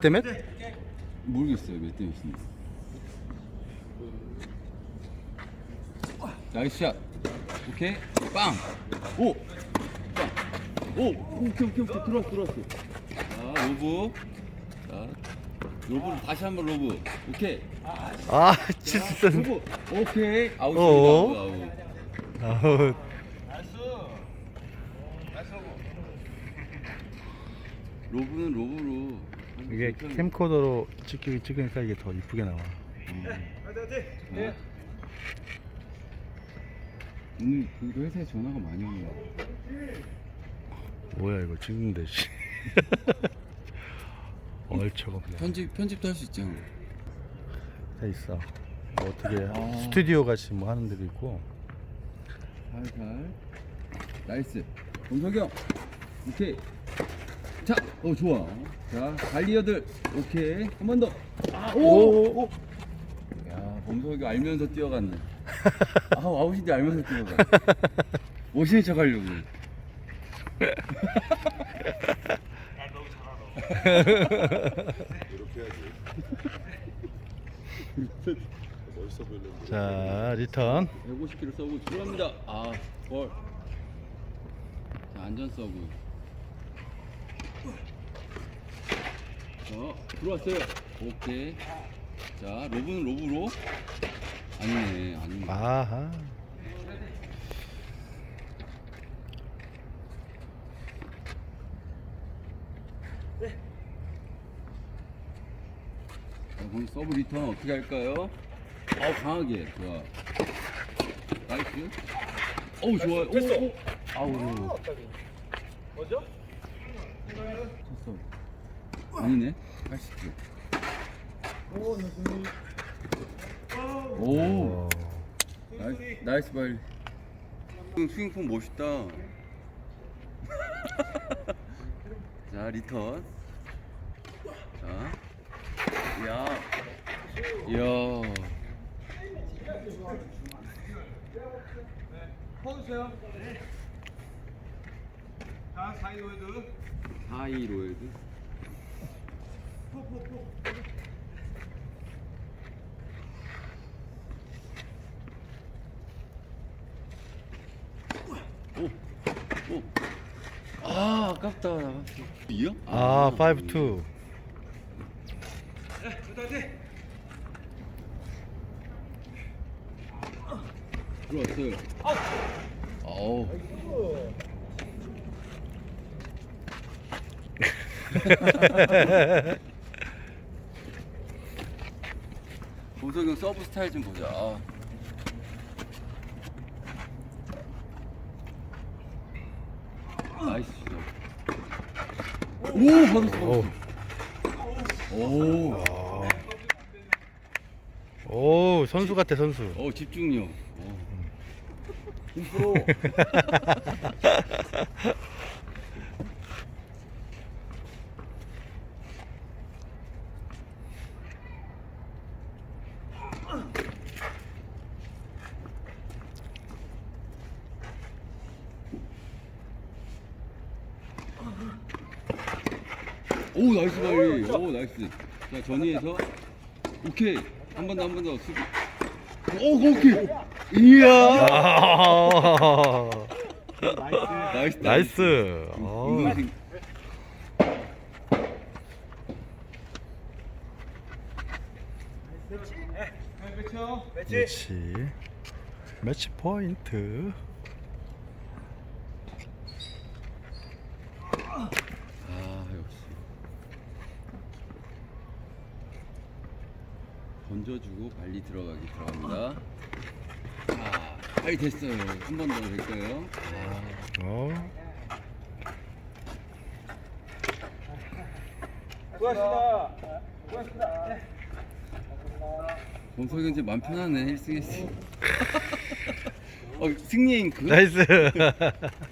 때문에? 모르겠어요 몇 대몇 인지. 나이스 샷. 오케이. 빵! 오! 빵! 오! 오케이 오케이 오케이. 들어왔어 들어왔어. 자 로브. 자 로브를 다시 한번 로브. 오케이. 아 진짜. 로브. 오케이. 어어. 아웃입니다. 아웃. 아우 로브는 로브로 이게 캠코더로 찍기 찍으니까 이게 더 이쁘게 나와. 네. 오늘 그 회사에 전화가 많이 거 뭐야 이거 찍는데 씨 얼척 없네 편집 편집도 할 수 있잖아 다 있어. 뭐 어떻게 아. 스튜디오 같이 뭐 하는 데도 있고. 살살 나이스. 범석이 오케이 자 어 좋아. 자 갈리어들 오케이. 한 번 더 아 오! 오! 야 범석이 알면서 뛰어갔네. 아 아웃인데 알면서 뛰어가. 멋있는 척 하려고. 자 리턴. 150kg 서브 들어갑니다. 아 볼 자 안전 서브 자 들어왔어요. 오케이. 자 로브는 로브로. 아니네 아니네. 아하. 자, 그럼 서브 리턴 어떻게 할까요? 아우 강하게. 좋아. 나이스. 어우 좋아요. 됐어 오, 오. 아우 먼저? 쳤어 아니네 80kg 오 어. 나이스, 나이스 발 스윙폼 멋있다 자 리턴 자 야. 이야 퍼주세요. 자, 오! 오! 아 아깝다 나갔어 이요? 아 5-2 네, 두다지. 들어왔어요 아우 보석이 형 서브 스타일 좀 보자 아. 나이스 오 받았어 오. 오. 오 선수 같아 선수 어 집중력. 어. 힘프로. 오 나이스 발리. 오 나이스. 자 전위에서 오케이 한 번 더 한 번더 수비. 오 오케이. 이야. 아, 나이스 나이스 어. 운동생. 네. 그렇지 매치 포인트 아 역시 던져주고 발리 들어가기 들어갑니다. 자, 발이 됐어요. 한 번 더 될까요? 어 수고하셨습니다. 수고하셨습니다. 네. 범석이 이제 맘 편하네 1승 했어. 어 승리 잉크. 나이스